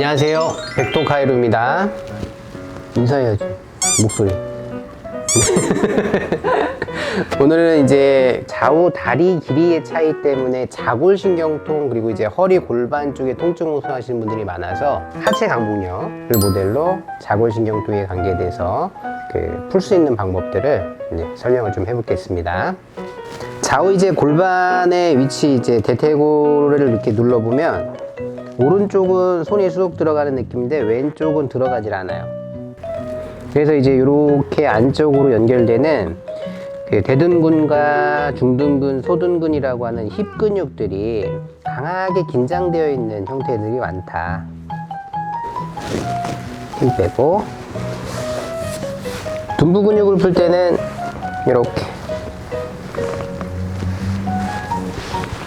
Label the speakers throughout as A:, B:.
A: 안녕하세요. 백도카이루입니다. 인사해야지. 목소리. 오늘은 이제 좌우 다리 길이의 차이 때문에 자골신경통 그리고 이제 허리 골반 쪽에 통증 호소하시는 분들이 많아서 하체 강복력을 모델로 자골신경통의 관계에 대해서 그 풀 수 있는 방법들을 설명을 좀 해보겠습니다. 좌우 이제 골반의 위치 이제 대퇴골을 이렇게 눌러보면 오른쪽은 손이 쑥 들어가는 느낌인데 왼쪽은 들어가질 않아요. 그래서 이제 이렇게 안쪽으로 연결되는 그 대둔근과 중둔근, 소둔근이라고 하는 힙 근육들이 강하게 긴장되어 있는 형태들이 많다. 힘 빼고 둔부 근육을 풀 때는 이렇게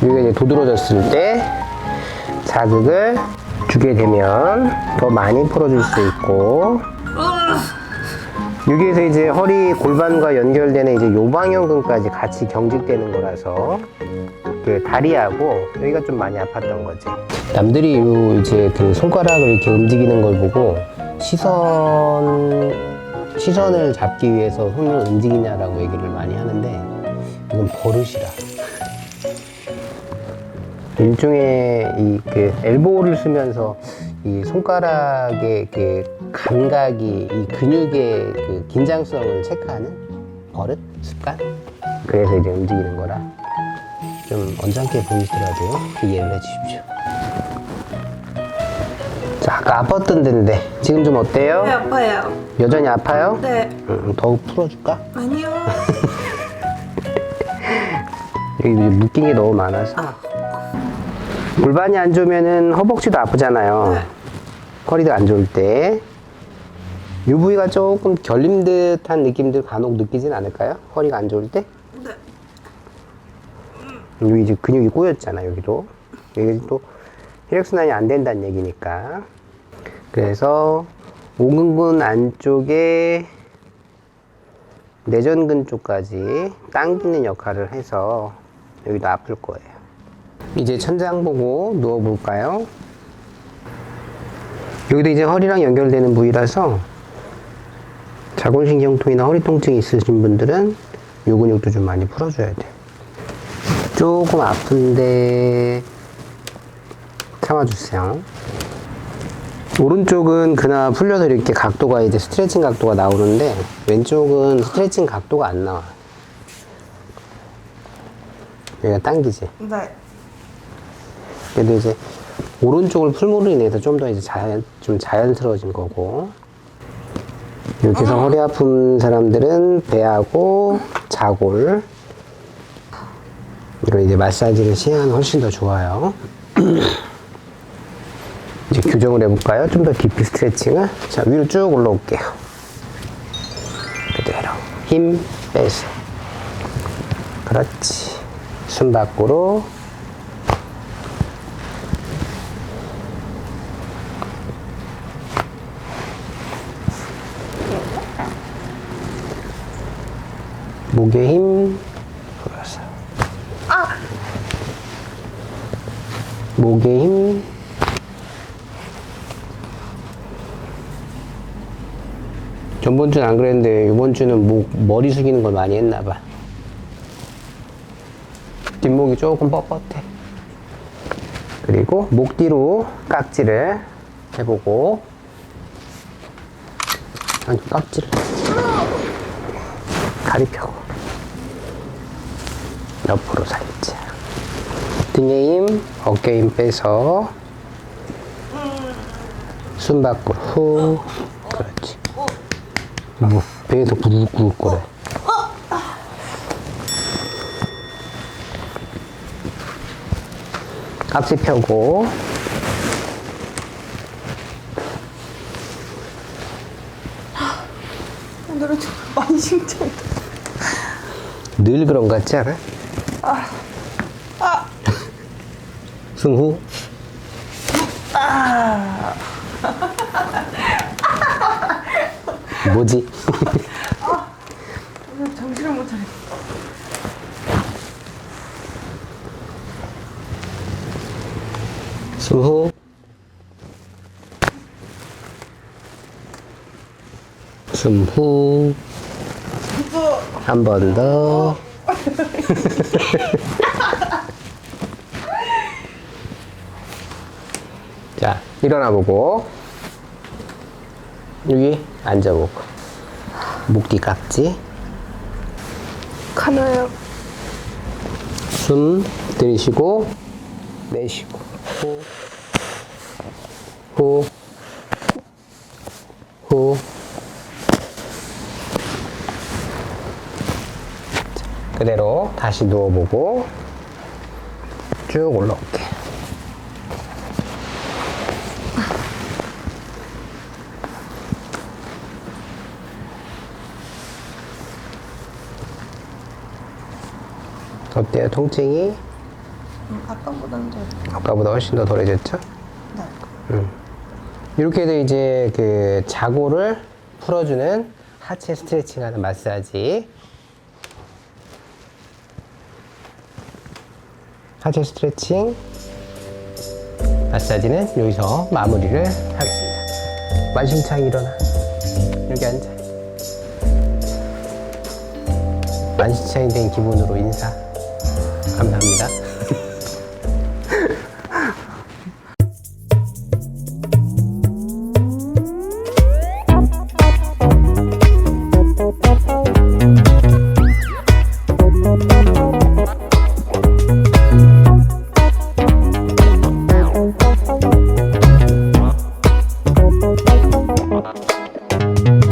A: 이게 이제 도드러졌을 때 자극을 주게 되면 더 많이 풀어줄 수 있고 여기에서 이제 허리 골반과 연결되는 이제 요방형근까지 같이 경직되는 거라서 그 다리하고 여기가 좀 많이 아팠던 거지. 남들이 요 이제 그 손가락을 이렇게 움직이는 걸 보고 시선 시선을 잡기 위해서 손을 움직이냐라고 얘기를 많이 하는데 이건 버릇이라. 일종의 이그 엘보를 쓰면서 이 손가락의 그 감각이 이 근육의 그 긴장성을 체크하는 버릇 습관 그래서 이제 움직이는 거라 좀 언짢게 보이더라도 이해를 해주십시오. 자 아까 아팠던 데인데 지금 좀 어때요?
B: 네, 아파요.
A: 여전히 아파요?
B: 네.
A: 음, 더욱 풀어줄까?
B: 아니요.
A: 여기 묶인 게 너무 많아서
B: 아,
A: 골반이 안 좋으면은 허벅지도 아프잖아요.
B: 네.
A: 허리도 안 좋을 때. 이 부위가 조금 결림 듯한 느낌들 간혹 느끼진 않을까요? 허리가 안 좋을 때?
B: 네.
A: 여기 이제 근육이 꼬였잖아, 여기도. 여기 또 혈액순환이 안 된다는 얘기니까. 그래서 오근근 안쪽에 내전근 쪽까지 당기는 역할을 해서 여기도 아플 거예요. 이제 천장 보고 누워볼까요? 여기도 이제 허리랑 연결되는 부위라서 자골신경통이나 허리 통증이 있으신 분들은 요 근육도 좀 많이 풀어줘야 돼. 조금 아픈데 참아주세요. 오른쪽은 그나마 풀려서 이렇게 각도가 이제 스트레칭 각도가 나오는데 왼쪽은 스트레칭 각도가 안 나와. 여기가 당기지.
B: 네.
A: 그래도 이제 오른쪽을 풀므로 인해서 좀 더 이제 자연 좀 자연스러워진 거고 이렇게 해서 허리 아픈 사람들은 배하고 자골 이런 이제 마사지를 시행하면 훨씬 더 좋아요. 이제 교정을 해볼까요? 좀 더 깊이 스트레칭을 자 위로 쭉 올라올게요. 그대로 힘 빼서 그렇지 숨 밖으로 목에 힘 풀어서 목에 힘 전번 주는 안 그랬는데 이번 주는 목 머리 숙이는 걸 많이 했나 봐. 뒷목이 조금 뻣뻣해. 그리고 목 뒤로 깍지를 해보고 아니 깍지를. 다리 펴고 옆으로 살짝. 등에 힘, 어깨 힘 빼서. 숨 밖으로. 후. 그렇지. 뭐 배에서 부르륵 거려 깍지 펴고.
B: 오늘은 좀 많이 심장이
A: 늘 그런 것 같지 않아? 아, 아. 승후. 아. 뭐지?
B: 아, 정신을 못 차려.
A: 승후. 승후. 한 번 더. 자, 일어나 보고. 여기 앉아 보고. 목 뒤 깍지.
B: 가나요?
A: 숨 들이쉬고 내쉬고 후. 후. 후. 그대로 다시 누워보고 쭉 올라올게. 어때요? 통증이
B: 음, 아까보다는 좀.
A: 아까보다 훨씬 더 덜해졌죠?
B: 네.
A: 이렇게 해서 이제 그 자고를 풀어주는 하체 스트레칭하는 마사지. 하체 스트레칭 마사지는 여기서 마무리를 하겠습니다. 만신창 일어나. 여기 앉아. 만신창이 된 기분으로 인사. 감사합니다.